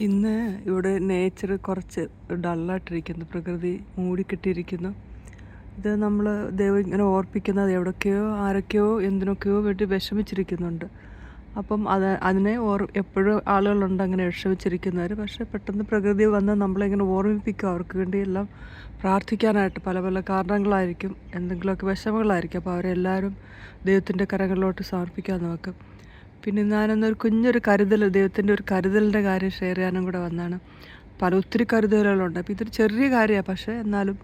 ഇന്ന് ഇവിടെ നേച്ചർ കുറച്ച് ഡള്ളായിട്ടിരിക്കുന്നു പ്രകൃതി മൂടിക്കെട്ടിയിരിക്കുന്നു ഇത് നമ്മൾ ദൈവം ഇങ്ങനെ ഓർപ്പിക്കുന്നത് എവിടൊക്കെയോ ആരൊക്കെയോ എന്തിനൊക്കെയോ വേണ്ടി വിഷമിച്ചിരിക്കുന്നുണ്ട്. അപ്പം അത് അതിനെ ഓർ എപ്പോഴും ആളുകളുണ്ട് അങ്ങനെ വിഷമിച്ചിരിക്കുന്നവർ പക്ഷേ പെട്ടെന്ന് പ്രകൃതി വന്ന് നമ്മളിങ്ങനെ ഓർമ്മിപ്പിക്കും. അവർക്ക് വേണ്ടി എല്ലാം പ്രാർത്ഥിക്കാനായിട്ട് പല പല കാരണങ്ങളായിരിക്കും. എന്തെങ്കിലുമൊക്കെ വിഷമങ്ങളായിരിക്കും. അപ്പോൾ അവരെല്ലാവരും ദൈവത്തിന്റെ കരങ്ങളിലോട്ട് സമർപ്പിക്കാൻ നോക്കും പിന്നെ ഞാനൊന്നൊരു കുഞ്ഞൊരു കരുതൽ ദൈവത്തിന്റെ ഒരു കരുതലിന്റെ കാര്യം ഷെയർ ചെയ്യാനും കൂടെ വന്നാണ്. പല ഒത്തിരി കരുതലുകളുണ്ട്. അപ്പോൾ ഇതൊരു ചെറിയ കാര്യമാണ്. പക്ഷേ എന്നാലും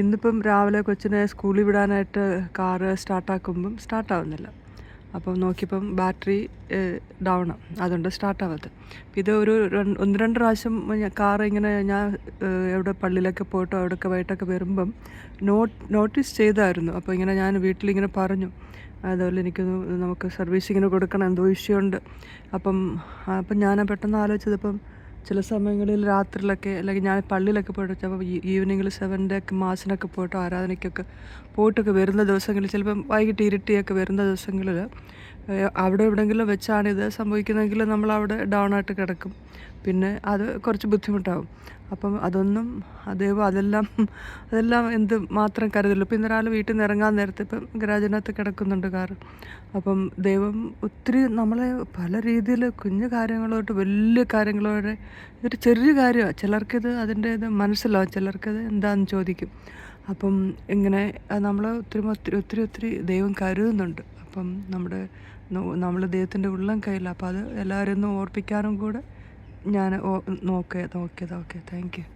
ഇന്നിപ്പം രാവിലെ കൊച്ചിനെ സ്കൂളിൽ വിടാനായിട്ട് കാറ് സ്റ്റാർട്ടാക്കുമ്പം സ്റ്റാർട്ടാവുന്നില്ല അപ്പം നോക്കിയപ്പം ബാറ്ററി ഡൗൺ അതുകൊണ്ട് സ്റ്റാർട്ടാവാത്ത ഇത് ഒരു ഒന്ന് രണ്ട് പ്രാവശ്യം കാർ ഇങ്ങനെ ഞാൻ എവിടെ പള്ളിയിലൊക്കെ പോയിട്ടോ അവിടെയൊക്കെ വൈകിട്ടൊക്കെ വരുമ്പം നോട്ട് നോട്ടീസ് ചെയ്തായിരുന്നു. അപ്പോൾ ഇങ്ങനെ ഞാൻ വീട്ടിലിങ്ങനെ പറഞ്ഞു അതുപോലെ എനിക്കൊന്ന് നമുക്ക് സർവീസിങ്ങിന് കൊടുക്കണം എന്തോ ഇഷ്യൂണ്ട് അപ്പം അപ്പം ഞാൻ പെട്ടെന്ന് ആലോചിച്ചത് ഇപ്പം ചില സമയങ്ങളിൽ രാത്രിയിലൊക്കെ അല്ലെങ്കിൽ ഞാൻ പള്ളിയിലൊക്കെ പോയിട്ട് ചിലപ്പോൾ ഈവനിങ്ങിൽ സെവന്റെ ഒക്കെ മാസിനൊക്കെ പോയിട്ട് ആരാധനയ്ക്കൊക്കെ പോയിട്ടൊക്കെ വരുന്ന ദിവസങ്ങളിൽ ചിലപ്പം വൈകിട്ട് ഇരുട്ടിയൊക്കെ വരുന്ന ദിവസങ്ങളിൽ അവിടെ എവിടെയെങ്കിലും വെച്ചാണ് ഇത് സംഭവിക്കുന്നതെങ്കിൽ നമ്മൾ അവിടെ ഡൗൺ ആയിട്ട് കിടക്കും. പിന്നെ അത് കുറച്ച് ബുദ്ധിമുട്ടാകും അപ്പം അതൊന്നും ദൈവം അതെല്ലാം അതെല്ലാം എന്ത് മാത്രം കരുതുള്ളൂ. ഇപ്പം ഇന്നൊരാൾ വീട്ടിൽ നിന്ന് ഇറങ്ങാൻ നേരത്തെ ഇപ്പം ഗരാജിനകത്ത് കിടക്കുന്നുണ്ട് കാറ്. അപ്പം ദൈവം ഒത്തിരി നമ്മളെ പല രീതിയിൽ കുഞ്ഞു കാര്യങ്ങളോട്ട് വലിയ കാര്യങ്ങളോടെ ഇതൊരു ചെറിയ കാര്യമാണ്. ചിലർക്കിത് അതിന്റെ ഇത് മനസ്സിലാവും. ചിലർക്കത് എന്താണെന്ന് ചോദിക്കും. അപ്പം ഇങ്ങനെ നമ്മൾ ഒത്തിരി ഒത്തിരി ഒത്തിരി ഒത്തിരി ദൈവം കരുതുന്നുണ്ട്. അപ്പം നമ്മുടെ നമ്മൾ ദൈവത്തിന്റെ ഉള്ളം കയ്യിൽ അപ്പോൾ അത് എല്ലാവരും ഒന്ന് ഓർപ്പിക്കാനും കൂടെ ഞാൻ നോക്കിയത് നോക്കിയത്. Okay thank you.